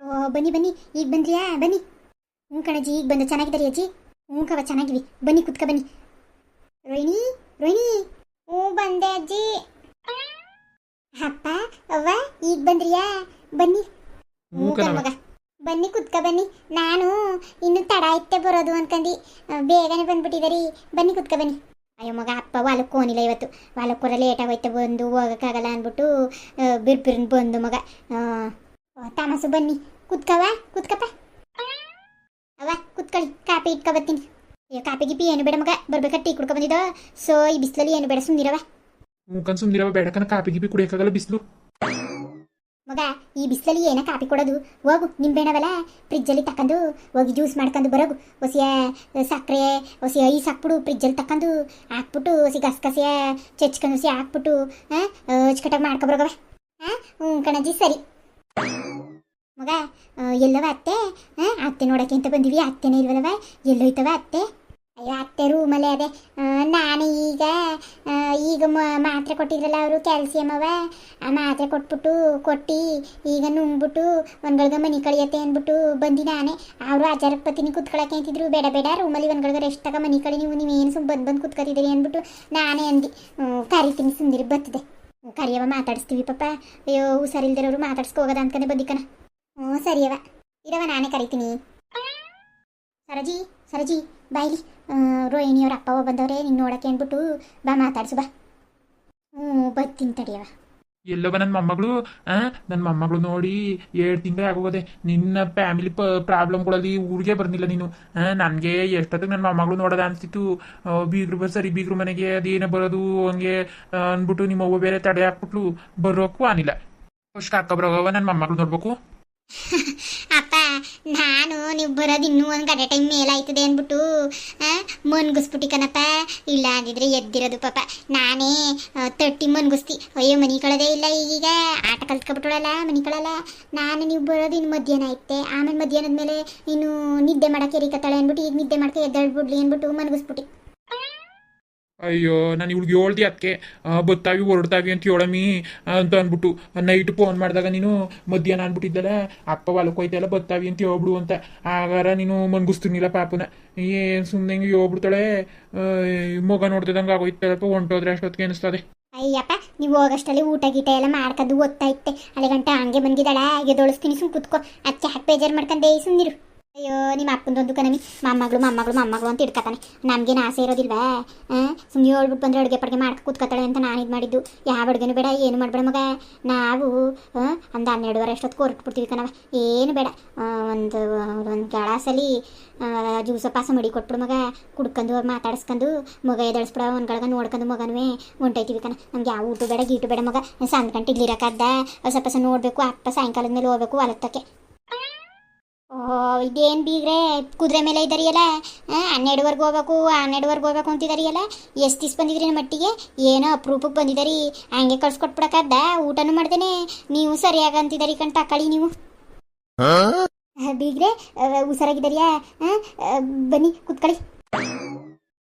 ಓ ಬನ್ನಿ ಬನ್ನಿ. ಈಗ ಬಂದ್ರಿಯಾ? ಬನ್ನಿ. ಹ್ಞೂ ಕಣಜ್ಜಿ ಈಗ ಬಂದ ಚೆನ್ನಾಗಿದ್ದಾರೆ ಅಜ್ಜಿ? ಹ್ಞೂ ಕವ ಚೆನ್ನಾಗಿವಿ. ಬನ್ನಿ ಕುತ್ಕ ಬನ್ನಿ. ರೋಹಿಣಿ ರೋಹಿಣಿ. ಹ್ಞೂ ಬಂದೆ ಅಜ್ಜಿ. ಅಪ್ಪ ಅವ್ವ ಈಗ ಬಂದ್ರಿಯಾ? ಬನ್ನಿ. ಹ್ಞೂ ಮಗ. ಬನ್ನಿ ಕುತ್ಕ ಬನ್ನಿ. ನಾನು ಇನ್ನು ತಡ ಇತ್ತೆ ಬರೋದು ಅನ್ಕಂಡಿ ಬೇಗನೆ ಬಂದ್ಬಿಟ್ಟಿದಾರಿ. ಬನ್ನಿ ಕುತ್ಕ ಬನ್ನಿ. ಅಯ್ಯೋ ಮಗ ಅಪ್ಪ ವಾಲಕ್ಕೆ ಹೋನಿಲ್ಲ ಇವತ್ತು. ವಾಲಕ್ ಹೋರ ಲೇಟ್ ಆಗೋಯ್ತು ಬಂದು ಹೋಗೋಕ್ಕಾಗಲ್ಲ ಅಂದ್ಬಿಟ್ಟು ಬಿರ್ಬಿರ್ನ ಬಂದು ಮಗ. ತಾಮಸು ಬನ್ನಿ. ಕುತ್ಕವ ಕುತ್ಕಪ್ಪ. ಅವ ಕುತ್ಕೊಳ್ಳಿ. ಕಾಪಿ ಇಟ್ಕೊ ಬರ್ತೀನಿ ಅಯ್ಯೋ ಕಾಪಿ ಗಿಪಿ ಏನು ಬೇಡ ಮಗ. ಬರ್ಬೇಕಾ ಟೀ ಕುಡ್ಕೊ ಬಂದಿದ್ದೋ? ಸೊ ಈ ಬಿಸಿಲಲ್ಲಿ ಏನು ಬೇಡ ಸುಂದಿರವ ಮುಖನ್ ಬೇಡ ಕಣ ಕಾಪಿ ಗಿಪಿ ಕುಡಿಯೋಕ್ಕಾಗಲ್ಲ ಬಿಸಿಲು. ಮಗ ಈ ಬಿಸಿಲಲ್ಲಿ ಏನ ಕಾಪಿ ಕೊಡೋದು? ಹೋಗು ನಿಂಬೆಣ್ಣವಲ್ಲ ಫ್ರಿಜ್ಜಲ್ಲಿ ತಕ್ಕಂದು ಹೋಗಿ ಜ್ಯೂಸ್ ಮಾಡ್ಕೊಂಡು ಬರೋಗು. ಹೊಸಿಯ ಸಕ್ಕರೆ ಹೊಸಿ ಐಸ್ ಹಾಕ್ಬಿಡು ಫ್ರಿಜ್ಜಲ್ಲಿ ತಕ್ಕಂದು ಹಾಕ್ಬಿಟ್ಟು ಹೊಸಿ ಗಸಗಸೆಯ ಚಚ್ಕೊಂಡು ಹೊಸಿ ಹಾಕ್ಬಿಟ್ಟು ಹಾಂ ಅಚ್ಚುಕಟ್ಟಾಗಿ ಮಾಡ್ಕೊಬರೋಗವ ಹಾಂ ಹ್ಞೂ ಕಣಜ್ಜಿ ಸರಿ. ಮಗ ಎಲ್ಲವ ಅತ್ತೆ? ಅತ್ತೆ ನೋಡಕ್ಕೆ ಅಂತ ಬಂದಿವಿ. ಅತ್ತೆನೇ ಇಲ್ವಲ್ಲವ? ಎಲ್ಲೋಯ್ತವ ಅತ್ತೆ? ಅಯ್ಯೋ, ಅತ್ತೆ ರೂಮಲ್ಲೇ ಅದೇ. ನಾನು ಈಗ ಈಗ ಮಾತ್ರೆ ಕೊಟ್ಟಿದ್ರಲ್ಲ ಅವರು, ಕ್ಯಾಲ್ಸಿಯಂ ಅವ. ಆ ಮಾತ್ರೆ ಕೊಟ್ಬಿಟ್ಟು, ಕೊಟ್ಟು, ಈಗ ನುಂಗ್ಬಿಟ್ಟು ಒಂದ್ಗಳ್ಗ ಮನಿ ಕಳಿಯತ್ತೆ ಅಂದ್ಬಿಟ್ಟು ಬಂದಿ ನಾನೇ. ಅವರು ಅಜಾರಕ್ಕೆ ಪತಿನಿ ಕುತ್ಕೊಳಕ್ಕೆ ಅಂತಿದ್ರು. ಬೇಡ ಬೇಡ, ರೂಮಲ್ಲಿ ಒಂದ್ಗಳ್ಗ ರೆಸ್ಟ್ ತಗ ಮನಿ ಕಳಿ ನೀವು, ನೀವೇನು ಸುಮ್ಮ ಬಂದು ಬಂದು ಕುತ್ಕೊತಿದ್ದೀರಿ ಅಂದ್ಬಿಟ್ಟು ನಾನೇ ಅಂದಿ. ಕರಿತೀನಿ ಸುಂದಿರಿ ಬತ್ತಿದೆ. ಕರಿಯವ ಮಾತಾಡಿಸ್ತೀವಿ ಪಾಪ ಅಯ್ಯೋ, ಹುಷಾರಿಲ್ದಿರೋರು ಮಾತಾಡ್ಸ್ಕೋಗದ ಅನ್ಕೊಂಡೆ ಬಂದಿಕ್ಕನ. ಹ್ಞೂ ಸರಿಯವ ಇರವ ನಾನೇ ಕರಿತೀನಿ. ಸರಜಿ ಸರಜಿ ಬಾಯ್ಲಿ ರೋಹಿಣಿಯವ್ರ ಅಪ್ಪವ ಬಂದವ್ರೆ ನಿನ್ನ ನೋಡಕ್ಕೆ ಅಂದ್ಬಿಟ್ಟು ಬಾ, ಮಾತಾಡ್ಸು, ಬಾ. ಹ್ಞೂ, ಬರ್ತೀನಿ ತಡಿಯವ ಎಲ್ಲವ ನನ್ನ ಮೊಮ್ಮಗಳು, ಆ? ನನ್ನ ಮೊಮ್ಮಗಳು ನೋಡಿ ಏಳು ತಿಂಗಳೇ ಆಗೋಗದೆ. ನಿನ್ನ ಫ್ಯಾಮಿಲಿ ಪ್ರಾಬ್ಲಮ್ಗಳಲ್ಲಿ ಊರಿಗೆ ಬರ್ನಿಲ್ಲ ನೀನು ನನಗೆ ಎಷ್ಟೊತ್ತಿಗೆ ನನ್ನ ಮೊಮ್ಮಗಳು ನೋಡೋದ ಅನ್ಸಿತ್ತು. ಬೀಗ್ರು ಬರ್ ಸರಿ, ಬೀಗ್ರು ಮನೆಗೆ ಅದೇನೇ ಬರೋದು ಹಂಗೆ ಅಂದ್ಬಿಟ್ಟು ನಿಮ್ಮ ಅವ್ವ ಬೇರೆ ತಡೆ ಹಾಕ್ಬಿಟ್ಲು. ಬರೋಕ್ಕೂ ಆನಿಲ್ಲ ಫಸ್ಟ್ ಅಕ್ಕ ಬರೋಗವ ನನ್ನ ಮೊಮ್ಮಗಳು ನೋಡ್ಬೇಕು. ಅಪ್ಪ, ನಾನು, ನೀವು ಬರೋದು ಇನ್ನೂ ಒಂದು ಗಂಟೆ ಟೈಮ್ ಮೇಲಾಯ್ತದೆ ಅಂದ್ಬಿಟ್ಟು ಮನ್ಗಿಸ್ಬಿಟ್ಟು ಕಣಪ್ಪ. ಇಲ್ಲ ಅಂದಿದ್ರೆ ಎದ್ದಿರೋದು ಪಾಪ. ನಾನೇ ತಟ್ಟಿ ಮನ್ಗಿಸ್ತಿ. ಅಯ್ಯೋ ಮನಿ ಕಳದೇ ಇಲ್ಲ ಈಗೀಗ ಆಟ ಕಲ್ತ್ಕೊಬಿಟ್ಟಳಲ್ಲ ಮನಿ ಕಳಲ್ಲ ನಾನು ನೀವು ಬರೋದು ಇನ್ನು ಮಧ್ಯಾಹ್ನ ಐತೆ. ಆಮೇಲೆ ಮಧ್ಯಾಹ್ನದ ಮೇಲೆ ನೀನು ನಿದ್ದೆ ಮಾಡಕ್ಕೆ ಎರಿಕತ್ತಾಳೆ ಅಂದ್ಬಿಟ್ಟು ಈಗ ನಿದ್ದೆ ಮಾಡಕ್ಕೆ ಎದ್ದಾಡ್ಬಿಡ್ಲಿ ಅಂದ್ಬಿಟ್ಟು ಮನ್ಗಿಸ್ಬಿಟ್ಟು. ಅಯ್ಯೋ ನಾನು ಇವ್ಳಿಗೆ ಹೇಳ್ದಿ ಅದಕ್ಕೆ ಬತ್ತಾವಿ ಹೊರಡ್ತಾವಿ ಅಂತ ಹೇಳಮಿ ಅಂತ ಅಂದ್ಬಿಟ್ಟು ನೈಟ್ ಫೋನ್ ಮಾಡಿದಾಗ ನೀನು ಮಧ್ಯಾಹ್ನ ಅಂದ್ಬಿಟ್ಟಿದ್ದಲ್ಲ ಅಪ್ಪ ಹೊಲಕ್ಕೆ ಹೋಯ್ತಲ್ಲ ಬತ್ತಾವಿ ಅಂತ ಹೇಳ್ಬಿಡು ಅಂತ. ಆಗಾರ ನೀನು ಮನ್ಗುಸ್ತಿರ್ನಿಲ್ಲ ಪಾಪನ. ಏನು ಸುಮ್ಮನೆ ಹಿಂಗೆ ಹೇಳ್ಬಿಡ್ತಾಳೆ. ಆ, ಮಗ ನೋಡ್ತಿದ್ದಂಗೆ ಆಗೋಯ್ತಲ್ಲಪ್ಪ ಹೊಂಟೋದ್ರೆ ಅಷ್ಟೊತ್ತಿಗೆ ಅನಿಸ್ತದೆ ಅಯ್ಯಪ್ಪ ನೀವು ಹೋಗಷ್ಟಲ್ಲಿ ಊಟ ಗೀಟ ಎಲ್ಲ ಮಾಡ್ಕೊಂಡು ಓದ್ತಾ ಇತ್ತೆ ಅಲ್ಲಿ ಗಂಟ ಹಂಗೆ ಬಂದಿದ್ದಾಳೆ ಎದೊಳಿಸ್ತೀನಿ ಸುಮ್ ಕುತ್ಕೋ. ಅದಕ್ಕೆ ಹಾಕಿ ಬೇಜಾರು ಮಾಡ್ಕೊಂಡೆ ಸುಮ್ಮನಿರು ಅಯ್ಯೋ ನಿಮ್ಮ ಅಪ್ಪಂದೊಂದು ಕನಮಿ ಮೊಮ್ಮಗಳು ಮೊಮ್ಮಗಳು ಮೊಮ್ಮಗಳು ಅಂತ ಇಡ್ಕತಾನೆ ನಮ್ಗೇನು ಆಸೆ ಇರೋದಿಲ್ವಾ? ಸುಮ್ಮನೆ ಹೇಳ್ಬಿಟ್ಟು ಬಂದರೆ ಅಡುಗೆ ಪಡ್ಗೆ ಮಾಡ್ಕೊ ಕೂತ್ಕೊತಾಳೆ ಅಂತ ನಾನು ಇದು ಮಾಡಿದ್ದು. ಯಾವ ಅಡುಗೆನೂ ಬೇಡ, ಏನು ಮಾಡಬೇಡ ಮಗ. ನಾವು ಒಂದು ಹನ್ನೆರಡುವರೆ ಅಷ್ಟೊತ್ತು ಕೊರಟ್ಬಿಡ್ತೀವಿ ಕಣವ ಏನು ಬೇಡ. ಒಂದು ಒಂದು ಗಳಾಸಲಿ ಜ್ಯೂಸ ಪಾಸ ಮಡಿ ಕೊಟ್ಬಿಡು ಮಗ. ಕುಡ್ಕೊಂಡು ಮಾತಾಡಿಸ್ಕೊಂಡು ಮಗ ಎದಳಿಸ್ಬಿಡ ಒಂದ್ಗಳ್ಗ ನೋಡ್ಕೊಂಡು ಮಗನೂ ಹೊಂಟೈತಿವಿ ಕಣ ನಮ್ಗೆ ಯಾವ ಊಟ ಬೇಡ, ಗೀಟು ಬೇಡ ಮಗ. ಸಂದ್ ಗಂಟೆ ಇಲ್ಲಿರಕ್ಕದ್ದ ಸ್ವಲ್ಪ ಸ ನೋಡಬೇಕು, ಅಪ್ಪ ಸಾಯಂಕಾಲದ ಮೇಲೆ ಹೋಗ್ಬೇಕು, ಹೊಲತ್ತಕ್ಕೆ. ಓ ಇದೇನು ಬೀಗ್ರೆ? ಕುದುರೆ ಮೇಲೆ ಇದ್ದಾರಿಯಲ್ಲ? ಹನ್ನೆರಡುವರೆಗೆ ಹೋಗ್ಬೇಕು ಹನ್ನೆರಡುವರೆಗೆ ಹೋಗ್ಬೇಕು ಅಂತಿದಾರಿಯಲ್ಲ? ಎಷ್ಟು ದಿವ್ಸ ಬಂದಿದ್ರಿ ನಮ್ಮ ಮಟ್ಟಿಗೆ ಏನೋ ಅಪ್ರೂಪಕ್ಕೆ ಬಂದಿದ್ದಾರಿ ಹಂಗೆ ಕಳ್ಸ್ಕೊಟ್ಬಿಡಕ್ಕದ್ದ ಊಟನೂ ಮಾಡ್ದೇನೆ. ನೀವು ಸರಿಯಾಗ ಅಂತಿದ್ದಾರಿ ಕಣ್ ತಕೊಳ್ಳಿ ನೀವು. ಬೀಗ್ರೆ ಹುಷಾರಾಗಿದ್ದಾರಿಯಾ ಬನ್ನಿ ಕುತ್ಕೊಳ್ಳಿ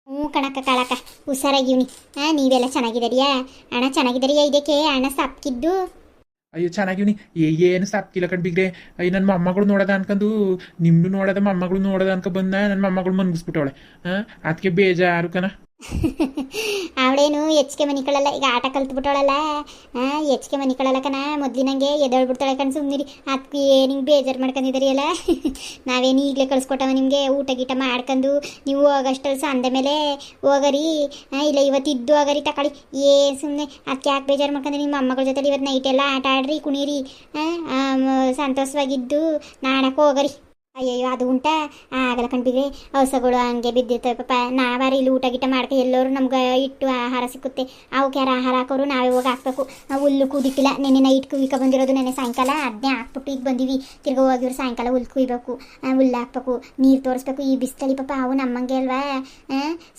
ಹ್ಞೂ ಕಣಕ್ಕ ಕಾಳಕ್ಕ. ಹುಷಾರಾಗಿವ್ನಿ. ಹಾಂ ನೀವೆಲ್ಲ ಚೆನ್ನಾಗಿದ್ದಾರಿಯಾ ಅಣ್ಣ ಚೆನ್ನಾಗಿದ್ದಾರಿಯಾ ಇದಕ್ಕೆ ಅಣ್ಣ ಸಪ್ಕಿದ್ದು ಅಯ್ಯೋ, ಚೆನ್ನಾಗಿವ್ನಿ. ಏನು ಸಾಪ್ತಿಲ್ಲ ಕಣ್ಬಿಗ್ರೆ ಅಯ್ಯ ನನ್ನ ಮೊಮ್ಮಗಳು ನೋಡೋದ ಅನ್ಕಂದು ನಿಮ್ದು ನೋಡೋದ, ಮೊಮ್ಮಗಳು ನೋಡೋದ ಅನ್ಕ ಬಂದ ನನ್ನ ಮೊಮ್ಮಗಳು ಮನ್ಗಿಸ್ಬಿಟ್ಟವಳೆ. ಹಾಂ? ಅದಕ್ಕೆ ಬೇಜಾರು ಕಣ. ಅವಳೇನು ಹೆಚ್ಚಿಗೆ ಮನಿಕೊಳ್ಳಲ್ಲ ಈಗ ಆಟ ಕಲ್ತ್ಬಿಟ್ಟವಳಲ್ಲ. ಹೆಚ್ಚಿಗೆ ಮನಿಕೊಳ್ಳಲ್ಲ ಕಣ, ಮೊದ್ಲಿನಂಗೆ ಎದ್ದೇಳ್ಬಿಡ್ತಾಳೆ ಕಣ ಸುಮ್ಮನಿರಿ ಅದಕ್ಕೆ ನಿಂಗೆ ಬೇಜಾರು ಮಾಡ್ಕೊಂಡಿದ್ದೀರಿ ಅಲ್ಲ ನಾವೇನು ಈಗಲೇ ಕಳ್ಸ್ಕೊಟ್ಟವ ನಿಮಗೆ, ಊಟ ಗೀಟ ಮಾಡ್ಕೊಂಡು ನೀವು ಹೋಗಷ್ಟಲ್ಲಿ ಸಂದ ಮೇಲೆ ಹೋಗರಿ. ಇಲ್ಲ ಇವತ್ತು ಇದ್ದು ಹೋಗರಿ ತಕೊಳ್ಳಿ ಏ ಸುಮ್ಮನೆ ಅದಕ್ಕೆ ಯಾಕೆ ಬೇಜಾರು ಮಾಡ್ಕೊಂಡ್ರೆ ನಿಮ್ಮ ಅಮ್ಮಗಳ ಜೊತೆ ಇವತ್ತು ನೈಟ್ ಎಲ್ಲ ಆಟ ಆಡ್ರಿ, ಕುಣೀರಿ. ಸಂತೋಷವಾಗಿದ್ದು ನಾಡಕ್ಕೆ ಹೋಗರಿ. ಅಯ್ಯಯ್ಯೋ, ಅದು ಉಂಟಾ? ಆಗಲ್ಲ ಕಣ್ಬಿಗ್ರಿ ಹೊಸಗಳು ಹಂಗೆ ಬಿದ್ದಿರ್ತವೆ ಪಾಪ. ನಾವಾರ ಇಲ್ಲಿ ಊಟ ಗೀಟ ಮಾಡ್ತೀವಿ ಎಲ್ಲರೂ ನಮ್ಗೆ ಇಟ್ಟು ಆಹಾರ ಸಿಕ್ಕುತ್ತೆ. ಅವಕ್ಕೆ ಯಾರು ಆಹಾರ ಹಾಕೋರು? ನಾವೇ ಹೋಗಿ ಹಾಕ್ಬೇಕು. ಹುಲ್ಲು ಕೂದಿಟ್ಟಿಲ್ಲ ನೆನೆ ನೈಟ್ ಕುಯ್ಕ ಬಂದಿರೋದು ನೆನೆ ಸಾಯಂಕಾಲ. ಅದನ್ನೇ ಹಾಕ್ಬಿಟ್ಟು ಈಗ ಬಂದೀವಿ. ತಿರ್ಗಾ ಹೋಗಿವ್ರು ಸಾಯಂಕಾಲ ಹುಲ್ಲು ಕುಯ್ಬೇಕು. ಹುಲ್ಲು ಹಾಕ್ಬೇಕು. ನೀರು ತೋರಿಸ್ಬೇಕು. ಈ ಬಿಸ್ತಳಿ ಪಾಪ ಅವು ನಮ್ಮಂಗೆ ಅಲ್ವಾ?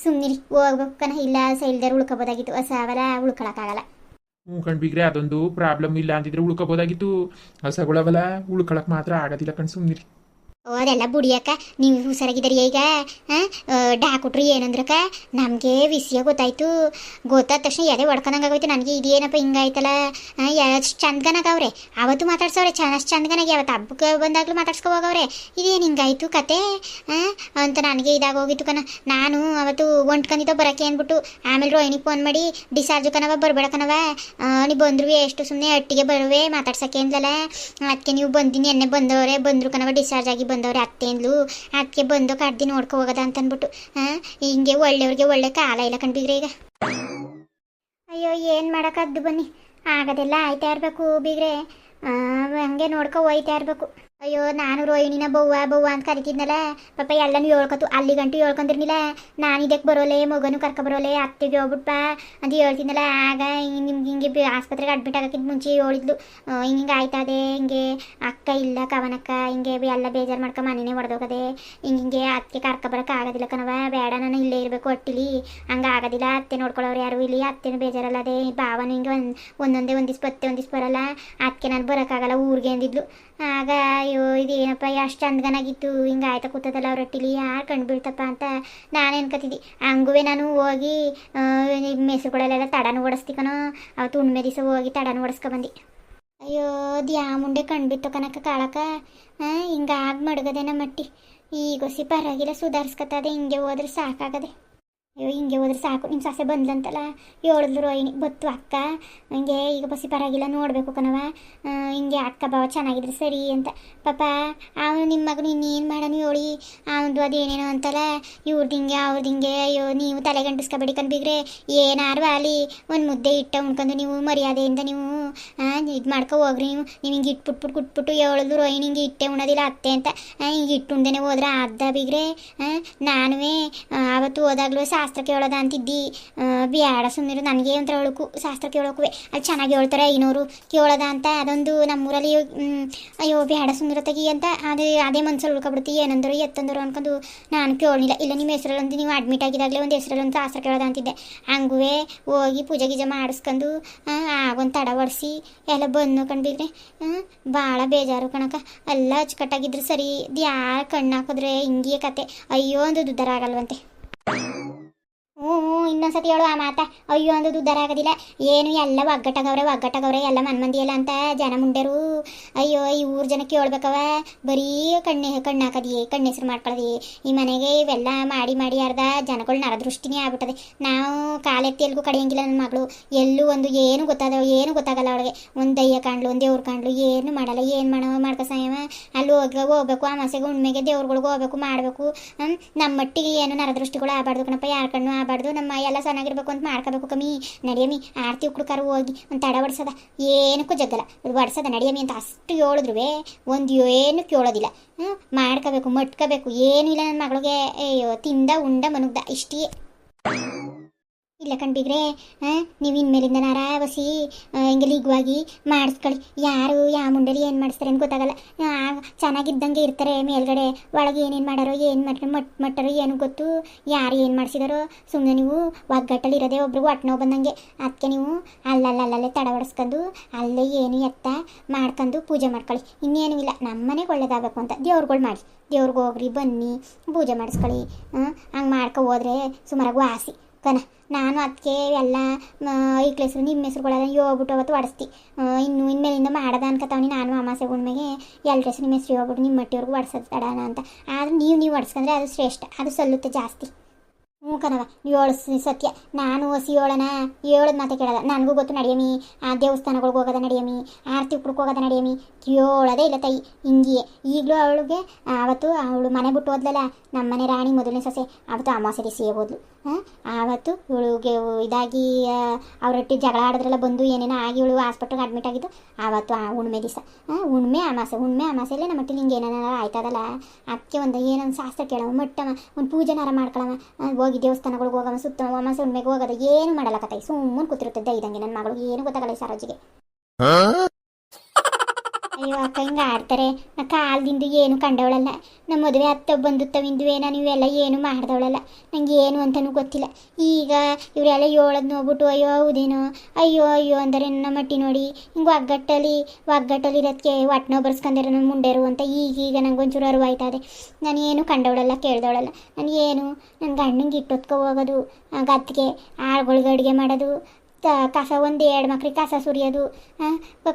ಸುಮ್ಮನೆ ಹೋಗ್ಬೇಕು ಕಣ. ಇಲ್ಲ ಸೈಲ್ದಾರು ಉಳ್ಕೊಬೋದಾಗಿತ್ತು. ಹೊಸ ಅವರ ಉಳ್ಕೊಳಕ್ಕಾಗಲ್ಲ. ಹ್ಞೂ ಕಣ್ಬಿಗ್ರೆ, ಅದೊಂದು ಪ್ರಾಬ್ಲಮ್ ಇಲ್ಲ ಅಂತಿದ್ರೆ ಉಳ್ಕೋಬೋದಾಗಿತ್ತು. ಹಸಗಳವಲ್ಲ ಉಳ್ಕೊಳಕ್ ಮಾತ್ರ ಆಗೋದಿಲ್ಲ ಕಣ್. ಸುಮ್ಮನಿರಿ ಓ ಅದೆಲ್ಲ ಬುಡಿಯಕ್ಕ, ನೀವು ಹುಷಾರಾಗಿದ್ದೀರಿ ಈಗ ಡಾ ಕೊಟ್ರಿ ಏನಂದ್ರಕ್ಕ? ನಮಗೆ ವಿಷಯ ಗೊತ್ತಾಯ್ತು. ಗೊತ್ತಾದ ತಕ್ಷಣ ಎದೆ ಹೊಡ್ಕೊಂಡಂಗೆ ಆಗೋಯ್ತು. ನನಗೆ ಇದೇನಪ್ಪ ಹಿಂಗಾಯ್ತಲ್ಲ? ಎಷ್ಟು ಚಂದ್ಗನಾಗವ್ರೆ ಅವತ್ತು ಮಾತಾಡ್ಸವ್ರೆ ಚೆನ್ನ ಅಷ್ಟು ಚಂದ್ಗನಾಗಿ. ಅವತ್ತು ಹಬ್ಬಕ್ಕೆ ಬಂದಾಗಲೂ ಮಾತಾಡ್ಸ್ಕೊ ಹೋಗವ್ರೆ. ಇದೇನು ಹಿಂಗಾಯ್ತು ಕತೆ? ಅಂತ ನನಗೆ ಇದಾಗೋಗಿತ್ತು ಕಣ. ನಾನು ಅವತ್ತು ಹೊಂಟ್ಕೊಂಡಿದ್ದೋ ಬರೋಕ್ಕೆ ಅಂದ್ಬಿಟ್ಟು. ಆಮೇಲೆ ರೋಹಿಣಿ ಫೋನ್ ಮಾಡಿ ಡಿಸ್ಚಾರ್ಜ್ ಕಣವ ಬರಬೇಡ ಕಣವ ನೀ ಬಂದ್ರು ಎಷ್ಟು ಸುಮ್ಮನೆ ಅಟ್ಟಿಗೆ ಬರುವೆ, ಮಾತಾಡ್ಸಕ್ಕೆ ಅಂದಲ್ಲ ಅದಕ್ಕೆ ನೀವು ಬಂದಿನಿ, ಎಣ್ಣೆ ಬಂದವ್ರೆ, ಬಂದ್ರು ಕಣವ ಡಿಸ್ಚಾರ್ಜ್ ಆಗಿ ಬಂದವ್ರೆ ಅತ್ತೆ ಅಂದ್ಲು ಅದಕ್ಕೆ ಬಂದು ಕಡ್ದಿ ನೋಡ್ಕೊ ಹೋಗದ ಅಂತ ಅಂದ್ಬಿಟ್ಟು ಹಾಂ ಹಿಂಗೆ ಒಳ್ಳೆಯವ್ರಿಗೆ ಒಳ್ಳೆ ಕಾಲ ಇಲ್ಲ ಕಣ್ಬಿಗ್ರೆ ಈಗ. ಅಯ್ಯೋ ಏನು ಮಾಡೋಕ್ಕದ್ದು ಬನ್ನಿ. ಆಗೋದೆಲ್ಲ ಆಯ್ತಾ ಇರ್ಬೇಕು ಬೀಗ್ರೆ. ಆ, ಹಂಗೆ ನೋಡ್ಕೊ ಹೋಯ್ತಾ ಇರಬೇಕು ಅಯ್ಯೋ, ನಾನು ರೋಹಿಣಿನ ಬವ್ವ ಬವ್ವ ಅಂತ ಕರಿತಿದ್ನಲ್ಲ. ಪಾಪ ಎಲ್ಲನೂ ಹೇಳ್ಕೊತು ಅಲ್ಲಿ ಗಂಟು ಹೇಳ್ಕೊಂಡಿರ್ನಿಲ್ಲ ನಾನು ಇದಕ್ಕೆ ಬರೋಲೆ, ಮಗನು ಕರ್ಕೊ ಬರೋಲೆ, ಅತ್ತೆಗೆ ಹೋಗ್ಬಿಟ್ಪ ಅಂತ ಹೇಳ್ತಿದ್ನಲ್ಲ. ಆಗ ನಿಮ್ಗೆ ಹಿಂಗೆ ಆಸ್ಪತ್ರೆಗೆ ಅಡ್ಮಿಟ್ ಆಗೋಕ್ಕಿಂತ ಮುಂಚೆ ಹೇಳಿದ್ಲು. ಹಿಂಗೆ ಹಿಂಗೆ ಆಯ್ತದೆ ಹಿಂಗೆ ಅಕ್ಕ ಇಲ್ಲ ಕವನಕ್ಕ, ಹಿಂಗೆ ಎಲ್ಲ ಬೇಜಾರು ಮಾಡ್ಕೊ ಮನೆನೇ ಹೊಡೆದೋಗದೆ ಹಿಂಗೆ ಹಿಂಗೆ ಅತ್ತೆ ಕರ್ಕೊ ಬರೋಕೆ ಆಗೋದಿಲ್ಲ ಕಣವ ಬೇಡ, ನಾನು ಇಲ್ಲೇ ಇರಬೇಕು ಒಟ್ಟಿಲಿ. ಹಂಗೆ ಆಗೋದಿಲ್ಲ. ಅತ್ತೆ ನೋಡ್ಕೊಳ್ಳೋರು ಯಾರು ಇಲ್ಲಿ, ಅತ್ತೆನೂ ಬೇಜಾರಲ್ಲದೆ ಭಾವನೂ ಹಿಂಗೆ ಒಂದು, ಒಂದೊಂದೇ ಒಂದಿಸ್ ಪತ್ತೆ ಒಂದಿಸ್ ಬರಲ್ಲ. ಅದಕ್ಕೆ ನಾನು ಬರೋಕ್ಕಾಗಲ್ಲ ಊರಿಗೆ ಅಂದಿದ್ಲು. ಆಗ ಅಯ್ಯೋ ಇದೇನಪ್ಪ ಎಷ್ಟು ಚಂದಗನಾಗಿತ್ತು, ಹಿಂಗೆ ಆಯ್ತಾ ಕೂತದಲ್ಲ ಅವ್ರ ರೊಟ್ಟಿಲಿ ಯಾರು ಕಂಡುಬೀಳ್ತಪ್ಪ ಅಂತ ನಾನು ಅನ್ಕೋತಿದ್ದೆ ಹಂಗುವೆ ನಾನು ಹೋಗಿ ಮೆಸುಗಳಲ್ಲೆಲ್ಲ ತಡನು ಓಡಿಸ್ತಿಕನೋ ಅವ ಅವತ್ತು ಹುಣ್ಮೆ ದಿವಸ ಹೋಗಿ ತಡನು ಓಡಿಸ್ಕೊ ಬಂದು. ಅಯ್ಯೋ, ದ್ಯಾ ಮುಂಡೆ ಕಣ್ಬಿತ್ತು ಕನಕ ಕಾಳಕ ಹಿಂಗೆ ಆಗಿ ನಮ್ಮ ಮಟ್ಟಿ. ಈಗ ಹೊಸಿ ಪರವಾಗಿಲ್ಲ ಸುಧಾರಿಸ್ಕೊತದೆ ಹಿಂಗೆ ಹೋದ್ರೆ ಸಾಕಾಗದೆ. ಅಯ್ಯೋ, ಹಿಂಗೆ ಹೋದ್ರೆ ಸಾಕು. ನಿಮ್ಮ ಸಾಸೆ ಬಂದ್ಲಂತಲ್ಲ? ಹೇಳಿದ್ರು ರೋಹಿಣಿ ಬತ್ತು ಅಕ್ಕ. ಹಂಗೆ ಈಗ ಬಸಿ ಪರವಾಗಿಲ್ಲ, ನೋಡಬೇಕು ಕಣವ ಹಿಂಗೆ ಅಕ್ಕ, ಬಾವ ಚೆನ್ನಾಗಿದ್ರೆ ಸರಿ ಅಂತ. ಪಾಪ, ಅವನು ನಿಮ್ಮ ಮಗನು ಇನ್ನೇನು ಮಾಡೋನು ಹೇಳಿ? ಅವನದು ಅದೇನೇನೋ ಅಂತಲ್ಲ? ಇವ್ರದ್ದು ಹಿಂಗೆ ಅವ್ರದ್ದು ಹಿಂಗೆ, ಅಯ್ಯೋ, ನೀವು ತಲೆ ಗಂಟಿಸ್ಕೊಬೇಡಿ ಕಣ್ಬಿಗ್ರೆ. ಏನಾರು ಅಲ್ಲಿ ಒಂದು ಮುದ್ದೆ ಇಟ್ಟ ಉಣ್ಕೊಂಡು ನೀವು ಮರ್ಯಾದೆಯಿಂದ ನೀವು ಇದು ಮಾಡ್ಕೊ ಹೋಗ್ರಿ ನೀವು. ನೀವು ಹಿಂಗೆ ಇಟ್ಬಿಟ್ಬಿಟ್ಟು ಕುಟ್ಬಿಟ್ಟು ಹೇಳಿದ್ರು ರೋಹಿಣಿ ಹಿಂಗೆ ಇಟ್ಟೆ ಉಣೋದಿಲ್ಲ ಅತ್ತೆ ಅಂತ. ಹಿಂಗೆ ಇಟ್ಟು ಉಣ್ದೇನೆ ಹೋದ್ರೆ ಅರ್ಧ ಬಿಗ್ರೆ ನಾನುವೇ ಅವತ್ತು ಹೋದಾಗ್ಲೂ ಶಾಸ್ತ್ರ ಕೇಳೋದ ಅಂತಿದ್ದಿ. ಬ್ಯಾಡ ಸುಮ್ಮನೆ ನನಗೆ ಅಂತ ಹೇಳೋಕು ಶಾಸ್ತ್ರ ಕೇಳೋಕುವೆ. ಅಲ್ಲಿ ಚೆನ್ನಾಗಿ ಹೇಳ್ತಾರೆ ಇನ್ನೋರು ಕೇಳೋದ ಅಂತ. ಅದೊಂದು ನಮ್ಮೂರಲ್ಲಿ ಅಯ್ಯೋ ಬ್ಯಾಡ ಸುಮ್ಮನೆ ತೆಗಿ ಅಂತ. ಅದೇ ಅದೇ ಮನ್ಸಲ್ಲಿ ಉಳ್ಕೊಬಿಡ್ತಿ. ಏನಂದ್ರು, ಎತ್ತಂದರು ಅನ್ಕೊಂಡು ನಾನು ಕೇಳಲಿಲ್ಲ ಇಲ್ಲ, ನಿಮ್ಮ ಹೆಸರಲ್ಲೊಂದು, ನೀವು ಅಡ್ಮಿಟ್ ಆಗಿದಾಗಲೇ ಒಂದು ಹೆಸರಲ್ಲೊಂದು ಶಾಸ್ತ್ರ ಕೇಳೋದ ಅಂತಿದ್ದೆ. ಹಂಗುವೆ, ಹೋಗಿ ಪೂಜೆ ಗೀಜೆ ಮಾಡಿಸ್ಕೊಂಡು ಆಗೊಂದು ತಡ ಒಡಿಸಿ, ಎಲ್ಲ ಬಂದು ಕಂಡಿದ್ರೆ ಭಾಳ ಬೇಜಾರು ಕಣಕ ಎಲ್ಲ ಅಚ್ಚುಕಟ್ಟಾಗಿದ್ರು ಸರಿ. ಯಾರು ಕಣ್ಣು ಹಾಕಿದ್ರೆ ಹಿಂಗೆ ಕತೆ. ಅಯ್ಯೋ, ಒಂದು ದುಡ್ಡರ ಆಗಲ್ವಂತೆ ಹ್ಞೂ ಹ್ಞೂ, ಇನ್ನೊಂದ್ಸತಿ ಹೇಳು ಆ ಮಾತ. ಅಯ್ಯೋ, ಅಂದು ಉದ್ದಾರ ಆಗೋದಿಲ್ಲ. ಏನು, ಎಲ್ಲ ಒಗ್ಗಟ್ಟಗವ್ರೆ, ಒಗ್ಗಟ್ಟಾಗವ್ರೆ, ಎಲ್ಲ ಮನ್ಮಂದಿ ಎಲ್ಲ ಅಂತ ಜನ ಮುಂಡೆರು. ಅಯ್ಯೋ, ಈ ಊರು ಜನಕ್ಕೆ ಹೇಳ್ಬೇಕವ ಬರೀ ಕಣ್ಣೆ ಕಣ್ಣು ಹಾಕದಿ ಕಣ್ಣು ಹೆಸರು ಈ ಮನೆಗೆ ಇವೆಲ್ಲ ಮಾಡಿ ಮಾಡಿ ಅರ್ಧ ಜನಗಳು ನರದೃಷ್ಟಿನೇ ಆಗ್ಬಿಟ್ಟದೆ. ನಾವು ಕಾಲೆತ್ತಿ ಎಲ್ಗೂ ಕಡಿಯಂಗಿಲ್ಲ ನನ್ನ ಮಗಳು. ಎಲ್ಲೂ ಒಂದು ಏನು ಗೊತ್ತಾದ ಏನು ಗೊತ್ತಾಗಲ್ಲ ಅವಳಿಗೆ. ಒಂದು ದಯ್ಯ ಕಾಣ್ಲು, ಒಂದು ದೇವ್ರು ಕಾಣ್ಲು. ಏನು ಮಾಡಲ್ಲ, ಏನು ಮಾಡೋ ಮಾಡ್ಕೊ ಸಾಯವ. ಅಲ್ಲಿ ಹೋಗಿ ಹೋಗ್ಬೇಕು ಆ ಮಸೆಗೆ ಉಣ್ಮೆಗೆ ದೇವ್ರುಗಳಿಗೆ ಹೋಗ್ಬೇಕು, ಮಾಡಬೇಕು. ನಮ್ಮ ಮಟ್ಟಿಗೆ ಏನು ನರದೃಷ್ಟಿಗಳು ಆಗಬಾರ್ದು ಕಣಪ್ಪ. ಯಾರ ಕಣ್ಣು ಆಗಬಾರ್ದು ನಮ್ಮ ಎಲ್ಲ ಚೆನ್ನಾಗಿರ್ಬೇಕು ಅಂತ ಮಾಡ್ಕೋಬೇಕು ಕಮ್ಮಿ. ನಡಿಯಮ್ಮಿ ಆರತಿ ಉಕ್ಳುಕಾರ ಹೋಗಿ ಒಂದು ತಡ ಬಡ್ಸದ ಏನಕ್ಕೂ ಜಗ್ಗಲ್ಲ. ಅದು ಹೊಡ್ಸದ ನಡಿಯಮ್ಮಿ ಅಂತ ಅಷ್ಟು ಹೇಳಿದ್ರು ಒಂದು ಏನು ಕೇಳೋದಿಲ್ಲ ಹ್ಮ್, ಮಾಡ್ಕೋಬೇಕು ಮಟ್ಕೋಬೇಕು. ಏನೂ ಇಲ್ಲ ನನ್ನ ಮಗಳಿಗೆ. ಅಯ್ಯೋ ತಿಂದ ಉಂಡ ಮನುಗ್ದ ಇಷ್ಟೇ. ಇಲ್ಲ ಕಣ್ಬಿಗ್ರೆ ನೀವು ಇನ್ಮೇಲಿಂದ ನಾರಾವಸಿ ಹಿಂಗೆ ಲೀಗ್ವಾಗಿ ಮಾಡಿಸ್ಕೊಳ್ಳಿ. ಯಾರು ಯಾವ ಮುಂಡಲ್ಲಿ ಏನು ಮಾಡಿಸ್ತಾರೆ ಅಂತ ಗೊತ್ತಾಗಲ್ಲ. ಚೆನ್ನಾಗಿದ್ದಂಗೆ ಇರ್ತಾರೆ ಮೇಲ್ಗಡೆ. ಒಳಗೆ ಏನೇನು ಮಾಡಾರೋ, ಏನು ಮಾಡಿ ಮಟ್, ಮಟ್ಟಾರೋ ಏನು ಗೊತ್ತು. ಯಾರು ಏನು ಮಾಡಿಸಿದಾರೋ ಸುಮ್ಮನೆ ನೀವು ಒಗ್ಗಟ್ಟಲ್ಲಿ ಇರೋದೇ ಒಬ್ರಿಗೆ ಒಟ್ಟು ನೋವು ಬಂದಂಗೆ. ಅದಕ್ಕೆ ನೀವು ಅಲ್ಲಲ್ಲಲ್ಲೇ ತಡವಡಿಸ್ಕೊಂಡು ಅಲ್ಲೇ ಏನು ಎತ್ತ ಮಾಡ್ಕೊಂಡು ಪೂಜೆ ಮಾಡ್ಕೊಳ್ಳಿ. ಇನ್ನೇನು ಇಲ್ಲ. ನಮ್ಮ ಮನೆಗೆ ಒಳ್ಳೇದಾಗಬೇಕು ಅಂತ ದೇವ್ರುಗಳು ಮಾಡಿ ದೇವ್ರಿಗೆ ಹೋಗ್ರಿ, ಬನ್ನಿ, ಪೂಜೆ ಮಾಡಿಸ್ಕೊಳ್ಳಿ. ಹಂಗೆ ಮಾಡ್ಕೊ ಹೋದ್ರೆ ಸುಮಾರಾಗಿ ವಾಸಿ. ಕನ ನಾನು ಅದಕ್ಕೆ ಎಲ್ಲ ಈ ಹೆಸರು ನಿಮ್ಮ ಹೆಸರುಗಳೆಲ್ಲ ಹೋಗ್ಬಿಟ್ಟು ಅವತ್ತು ಒಡಿಸ್ತಿ. ಇನ್ನು ಇನ್ಮೇಲಿಂದ ಮಾಡದ ಅನ್ಕತಾವನಿ ನಾನು ಅಮಾಸೆ ಉಣ್ಮೆಗೆ ಎಲ್ಲ ಹೆಸರು ನಿಮ್ಮ ಹೆಸರು ಹೋಗ್ಬಿಟ್ಟು ನಿಮ್ಮ ಮಟ್ಟಿಯವ್ರಿಗೂ ಒಡಿಸೋದು ತಡನ ಅಂತ. ಆದ್ರೆ ನೀವು ನೀವು ಒಡ್ಸ್ಕೊಂಡ್ರೆ ಅದು ಶ್ರೇಷ್ಠ. ಅದು ಸಲ್ಲುತ್ತೆ ಜಾಸ್ತಿ. ಹ್ಞೂ ಕಣವ ಏಳು ಸತ್ಯ. ನಾನು ಹಸಿ ಏಳನ ಏಳದ ಮಾತೆ ಕೇಳಲ್ಲ. ನನಗೂ ಗೊತ್ತು, ನಡೆಯಮಿ. ಆ ದೇವಸ್ಥಾನಗಳಿಗೆ ಹೋಗೋದ ನಡೆಯಮಿ. ಆರತಿ ಉಪ್ರಕ್ಕೆ ಹೋಗೋದ ನಡಿಯಮಿ. ಕೇಳೋದೇ ಇಲ್ಲ ತಾಯಿ. ಹಿಂಗಿಯೇ. ಈಗಲೂ ಅವಳಿಗೆ, ಆವತ್ತು ಅವಳು ಮನೆ ಬಿಟ್ಟು ಹೋದ್ಲಲ್ಲ ನಮ್ಮ ಮನೆ ರಾಣಿ ಮೊದಲನೇ ಸೊಸೆ. ಅವತ್ತು ಅಮಾವಾಸ್ಯೆ ದಿವಸ ಹೋದ್ಲು. ಹಾಂ? ಆವತ್ತು ಇವಳಿಗೆ ಇದಾಗಿ ಅವರೊಟ್ಟಿ ಜಗಳ ಆಡಿದ್ರೆಲ್ಲ ಬಂದು ಏನೇನೋ ಆಗಿ ಇವಳು ಹಾಸ್ಪಿಟ್ಲಿಗೆ ಅಡ್ಮಿಟ್ ಆಗಿದ್ದು, ಆವತ್ತು ಆ ಹುಣ್ಮೆ ದಿವಸ. ಹುಣ್ಮೆ ಅಮಾಸೆ ಹುಣ್ಮೆ ಅಮಾಸೆಯಲ್ಲೇ ನಮ್ಮ ಮಟ್ಟಿಗೆ ಹಿಂಗೆ ಏನೇನೋ ಆಯ್ತದಲ್ಲ? ಅದಕ್ಕೆ ಒಂದು ಏನೊಂದು ಶಾಸ್ತ್ರ ಕೇಳವ ಮಟ್ಟವ ಒಂದು ಪೂಜೆನಾರ ಮಾಡ್ಕೊಳವ ಹೋಗಿ ದೇವಸ್ಥಾನಗಳಿಗೆ ಹೋಗವ, ಸುತ್ತ ಅಮಾಸೆ ಹುಣ್ಮೆಗೆ ಹೋಗೋದು, ಏನು ಮಾಡಲ್ಲ ಸುಮ್ಮನೆ ಕೂತಿರುತ್ತೆ ಇದ್ದಂಗೆ ನನ್ನ ಮಗಳು. ಏನು ಗೊತ್ತಾಗಲ್ಲ ಸರೋಜಿಗೆ. ಅಯ್ಯೋ ಹಿಂಗೆ ಆಡ್ತಾರೆ ನಾ ಕಾಲದಿಂದ ಏನು ಕಂಡವಳಲ್ಲ. ನಮ್ಮ ಮದುವೆ ಹತ್ತ ಬಂದು ತವಿಂದುವೆ ನಾನು ಇವೆಲ್ಲ ಏನು ಮಾಡ್ದವಳಲ್ಲ. ನಂಗೆ ಏನು ಅಂತಲೂ ಗೊತ್ತಿಲ್ಲ. ಈಗ ಇವರೆಲ್ಲ ಹೇಳೋದು ನೋಡ್ಬಿಟ್ಟು, ಅಯ್ಯೋ, ಹೌದೇನೋ? ಅಯ್ಯೋ ಅಯ್ಯೋ, ಅಂದರೆ ನನ್ನ ಮಟ್ಟಿ ನೋಡಿ, ಹಿಂಗೆ ಒಗ್ಗಟ್ಟಲ್ಲಿ ಒಗ್ಗಟ್ಟಲ್ಲಿ ಇರೋದಕ್ಕೆ ಒಟ್ನೋ ಬರ್ಸ್ಕೊಂಡಿರೋ ನನ್ನ ಮುಂಡೆರು ಅಂತ ಈಗೀಗ ನಂಗೆ ಒಂಚೂರು ಅರಿವಾಯ್ತದೆ. ನಾನು ಏನು ಕಂಡವಳಲ್ಲ, ಕೇಳ್ದವಳಲ್ಲ. ನನಗೇನು ನನ್ನ ಗಂಡಂಗೆ ಇಟ್ಟೊತ್ಕೊ ಹೋಗೋದು ಗತ್ತಿಗೆ ಆಳುಗಳ್ಗೆ ಅಡುಗೆ ಮಾಡೋದು ಕಸ ಒಂದು ಎರಡು ಮಕ್ಳಿಗೆ ಕಸ ಸುರಿಯೋದು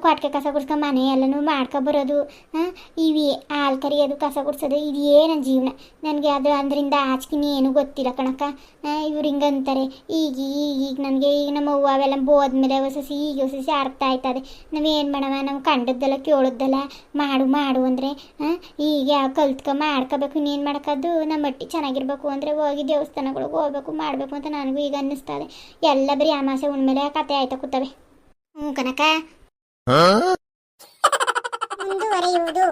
ಕೊಟ್ಟಿಗೆ ಕಸ ಗುಡ್ಸ್ಕೊ ಮನೆ ಎಲ್ಲನೂ ಮಾಡ್ಕೊ ಬರೋದು ಇವಿ ಹಾಲು ಕರಿಯೋದು, ಕಸ ಗುಡ್ಸೋದು, ಇದು ನನ್ನ ಜೀವನ? ನನಗೆ ಅದು ಅದರಿಂದ ಆಚೆಗಿನ ಏನು ಗೊತ್ತಿಲ್ಲ ಕಣಕ್ಕ ಇವ್ರು ಹಿಂಗೆ ಅಂತಾರೆ ಈಗ ಈಗ ಈಗ ನನಗೆ ಈಗ ನಮ್ಮ ಅವ್ವ ಅವೆಲ್ಲ ಬೋದ್ಮೇಲೆ ಹೊಸಸಿ ಈಗ ಹೊಸಸಿ ಅರ್ಥ ಆಯ್ತದೆ, ನಾವೇನು ಮಾಡವ, ನಾವು ಕಂಡದ್ದೆಲ್ಲ ಕೇಳೋದಲ್ಲ ಮಾಡು ಮಾಡು ಅಂದರೆ ಈಗ ಯಾವ ಕಲ್ತ್ಕೊ ಮಾಡ್ಕೋಬೇಕು, ಇನ್ನೇನು ಮಾಡ್ಕೋದು ನಮ್ಮ ಮಟ್ಟಿ ಚೆನ್ನಾಗಿರ್ಬೇಕು ಅಂದರೆ ಹೋಗಿ ದೇವಸ್ಥಾನಗಳಿಗೆ ಹೋಗ್ಬೇಕು, ಮಾಡಬೇಕು ಅಂತ ನನಗೂ ಈಗ ಅನ್ನಿಸ್ತದೆ, ಎಲ್ಲ ಬರೀ ಅಮಾಸೆ ಉಣ್ಮೇಲೆ ಕತೆ ಆಯ್ತಾ ಕೂತವೆ ಹ್ಞೂ ಕನಕ. ಮುಂದುವರಿಯುವುದು.